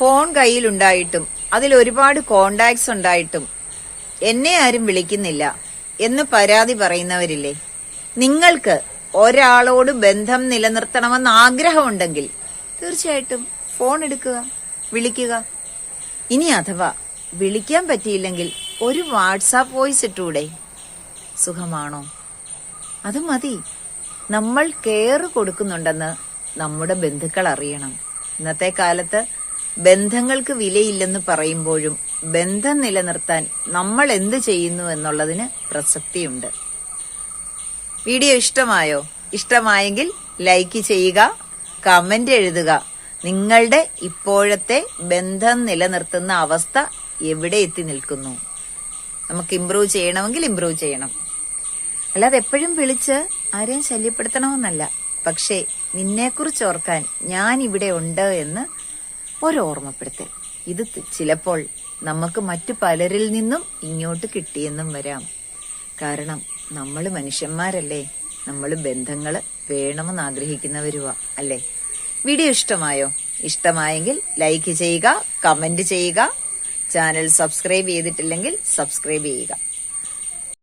Phone കയ്യിലുണ്ടായിട്ടും അതിൽ ഒരുപാട് contacts ഉണ്ടായിട്ടും എന്നെ ആരും വിളിക്കുന്നില്ല എന്ന് പരാതി പറയുന്നവരില്ലേ? നിങ്ങൾക്ക് ഒരാളോട് ബന്ധം നിലനിർത്തണമെന്ന് ആഗ്രഹമുണ്ടെങ്കിൽ തീർച്ചയായിട്ടും ഫോൺ എടുക്കുക വിളിക്കുക. ഇനി അഥവാ വിളിക്കാൻ പറ്റിയില്ലെങ്കിൽ ഒരു വാട്സാപ്പ് വോയിസ് ഇട്ടൂടെ? സുഖമാണോ? അത് മതി. നമ്മൾ കെയർ കൊടുക്കുന്നുണ്ടെന്ന് നമ്മുടെ ബന്ധുക്കൾ അറിയണം. ഇന്നത്തെ കാലത്ത് ബന്ധങ്ങൾക്ക് വിലയില്ലെന്ന് പറയുമ്പോഴും ബന്ധം നിലനിർത്താൻ നമ്മൾ എന്ത് ചെയ്യുന്നു എന്നുള്ളതിന് പ്രസക്തിയുണ്ട്. വീഡിയോ ഇഷ്ടമായോ? ഇഷ്ടമായെങ്കിൽ ലൈക്ക് ചെയ്യുക കമന്റ് എഴുതുക. നിങ്ങളുടെ ഇപ്പോഴത്തെ ബന്ധം നിലനിർത്തുന്ന അവസ്ഥ എവിടെ എത്തി നിൽക്കുന്നു? നമുക്ക് ഇമ്പ്രൂവ് ചെയ്യണമെങ്കിൽ ഇമ്പ്രൂവ് ചെയ്യണം. അല്ലാതെ എപ്പോഴും വിളിച്ച് ആരെയും ശല്യപ്പെടുത്തണമെന്നല്ല. പക്ഷേ നിന്നെക്കുറിച്ച് ഓർക്കാൻ ഞാൻ ഇവിടെ ഉണ്ട് എന്ന് ഒരു ഓർമ്മപ്പെടുത്തൽ ഇത് ചിലപ്പോൾ നമുക്ക് മറ്റു പലരിൽ നിന്നും ഇങ്ങോട്ട് കിട്ടിയെന്നും വരാം. കാരണം നമ്മൾ മനുഷ്യന്മാരല്ലേ? നമ്മൾ ബന്ധങ്ങൾ വേണമെന്ന് ആഗ്രഹിക്കുന്നവരുവാ അല്ലേ? വീഡിയോ ഇഷ്ടമായോ? ഇഷ്ടമായെങ്കിൽ ലൈക്ക് ചെയ്യുക കമന്റ് ചെയ്യുക. ചാനൽ സബ്സ്ക്രൈബ് ചെയ്തിട്ടില്ലെങ്കിൽ സബ്സ്ക്രൈബ് ചെയ്യുക.